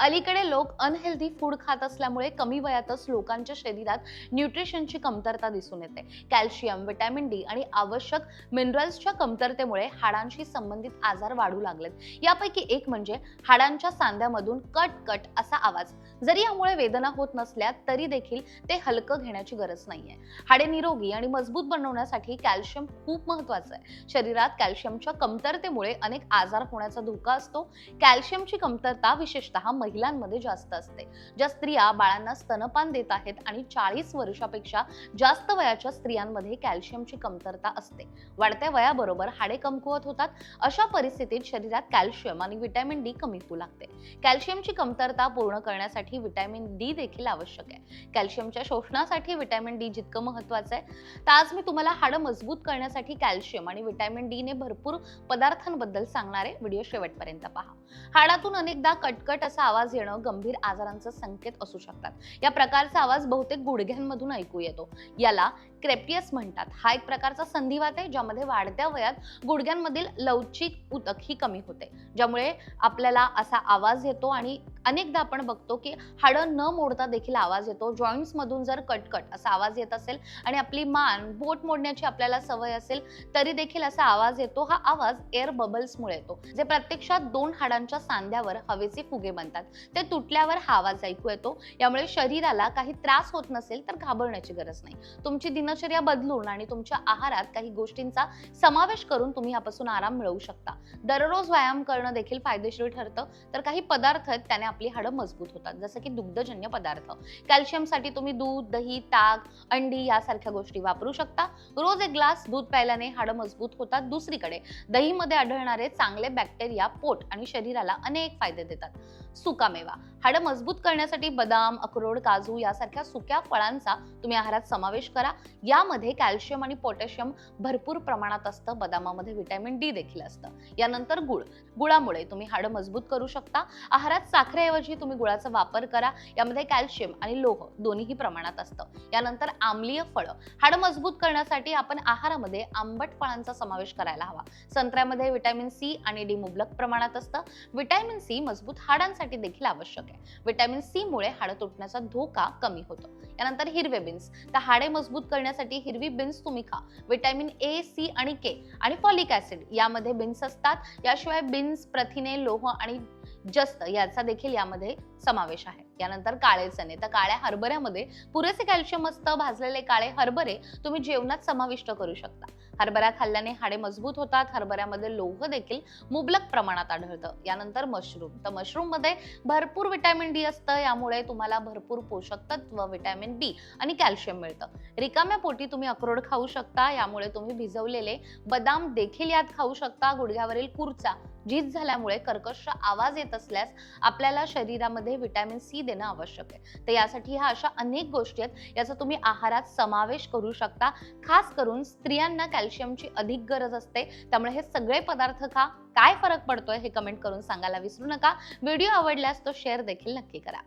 अलीकडे लोक unhealthy food खात असल्यामुळे कमी वयातच लोकांच्या शरीरात न्यूट्रिशनची कमतरता दिसून येते. कॅल्शियम व्हिटॅमिन डी आणि आवश्यक मिनरल्सच्या कमतरतेमुळे हाडांशी संबंधित आजार वाढू लागलेत. यापैकी एक म्हणजे हाडांच्या सांध्यामधून कट कट असा आवाज. जरी यामुळे वेदना होत नसल्या तरी देखील ते हलकं घेण्याची गरज नाहीये. हाडे निरोगी आणि मजबूत बनवण्यासाठी कॅल्शियम खूप महत्वाचं आहे. शरीरात कॅल्शियमच्या कमतरतेमुळे अनेक आजार होण्याचा धोका असतो. कॅल्शियमची कमतरता विशेषतः महिलांमध्ये जास्त असते. ज्या स्त्रिया बाळांना स्तनपान देत आहेत आणि चाळीस वर्षापेक्षा जास्त वयाच्या स्त्रियांमध्ये कॅल्शियमची कमतरता असते. वाढत्या वयाबरोबर हाडे कमकुवत होतात. अशा परिस्थितीत शरीरात कॅल्शियम आणि व्हिटॅमिन डी कमी होऊ लागते. कॅल्शियमची कमतरता पूर्ण करण्यासाठी विटॅमिन डी देखील आवश्यक आहे. कॅल्शियमच्या शोषणासाठी व्हिटॅमिन डी जितकं महत्वाचं आहे तर आज मी तुम्हाला हाडं मजबूत करण्यासाठी कॅल्शियम आणि व्हिटॅमिन डी ने भरपूर पदार्थांबद्दल सांगणारे व्हिडिओ शेवटपर्यंत पहा. हाडातून अनेकदा कटकट असा आवाज आवाज येणं गंभीर आजारांचा संकेत असू शकतात. या प्रकारचा आवाज बहुतेक गुडघ्यांमधून ऐकू येतो. याला क्रेपियस म्हणतात. हा एक प्रकारचा संधिवात आहे ज्यामध्ये वाढत्या वयात गुडघ्यांमधील लवचिक उतक ही कमी होते. ज्यामुळे आपल्याला असा आवाज येतो आणि अनेकदा आपण बघतो की हाडं न मोडता देखील आवाज येतो. जॉईंट्स मधून जर कटकट असा आवाज येत असेल आणि आपली मान बोट मोडण्याची आपल्याला सवय असेल तरी देखील असा आवाज येतो. हा आवाज एअर बबल्समुळे येतो. जे प्रत्यक्षात दोन हाडांच्या सांध्यावर हवेचे फुगे बनतात. ते तुटल्यावर हा आवाज ऐकू येतो. यामुळे शरीराला काही त्रास होत नसेल तर घाबरण्याची गरज नाही. तुमची दिनचर्या बदलून आणि तुमच्या आहारात काही गोष्टींचा समावेश करून तुम्ही यापासून आराम मिळवू शकता. दररोज व्यायाम करणं देखील फायदेशीर ठरतं. तर काही पदार्थ त्याने आपली हाडं मजबूत होतात. जसं की दुग्धजन्य पदार्थ. कॅल्शियमसाठी तुम्ही दूध दही ताक अंडी यासारख्या गोष्टी वापरू शकता. रोज एक ग्लास दूध प्यायल्याने हाडं मजबूत होतात दुसरीकडे. दहीमध्ये आढळणारे चांगले बॅक्टेरिया पोट आणि शरीराला अनेक फायदे देतात. सुकामेवा हाडं मजबूत करण्यासाठी बदाम अक्रोड काजू यासारख्या सुक्या फळांचा तुम्ही आहारात समावेश करा. यामध्ये कॅल्शियम आणि पोटॅशियम भरपूर प्रमाणात असतं. बदामामध्ये व्हिटॅमिन डी देखील असतं. यानंतर गुळ. गुळामुळे तुम्ही हाडं मजबूत करू शकता. आहारात साखरेऐवजी तुम्ही गुळाचा वापर करा. यामध्ये कॅल्शियम आणि लोह दोन्हीही प्रमाणात असतं. यानंतर आम्लीय फळं. हाडं मजबूत करण्यासाठी आपण आहारामध्ये आंबट फळांचा समावेश करायला हवा. संत्र्यामध्ये व्हिटॅमिन सी आणि डी मुबलक प्रमाणात असतं. विटॅमिन सी मजबूत हाडांसाठी देखील आवश्यक आहे. व्हिटॅमिन सी मुळे हाडं तुटण्याचा धोका कमी होतो. यानंतर हिरवे बीन्स तर हाडे मजबूत करण्यासाठी हिरवी बीन्स तुम्ही खा. व्हिटॅमिन ए सी आणि के आणि फॉलिक ऍसिड यामध्ये बीन्स असतात. याशिवाय बीन्स प्रथिने लोह आणि जस्त याचा देखील यामध्ये समावेश आहे. यानंतर काळे चणे. तर काळ्या हरभऱ्यामध्ये पुरेसे कॅल्शियम असतं भाजलेले काळे हरभरे तुम्ही जेवणात समाविष्ट करू शकता. हरभरा खाल्ल्याने हाडे मजबूत होतात. हरभऱ्यामध्ये लोह देखील मुबलक प्रमाणात आढळतं. यानंतर मशरूम तर मशरूममध्ये भरपूर विटॅमिन डी असतं. यामुळे तुम्हाला भरपूर पोषक तत्व विटॅमिन बी आणि कॅल्शियम मिळतं. रिकाम्या पोटी तुम्ही अक्रोड खाऊ शकता. यामुळे तुम्ही भिजवलेले बदाम देखील यात खाऊ शकता. गुडघ्यावरील कुरचा झीज झाल्यामुळे कर्कश आवाज येत असल्यास आपल्याला शरीरामध्ये विटॅमिन सी देणं आवश्यक आहे. तर यासाठी ह्या अशा अनेक गोष्टी आहेत. याचा तुम्ही आहारात समावेश करू शकता. खास करून स्त्रियांना कॅल्शियमची अधिक गरज असते. त्यामुळे हे सगळे पदार्थ खा. काय फरक पडतोय हे कमेंट करून सांगायला विसरू नका. व्हिडिओ आवडल्यास तो शेअर देखील नक्की करा.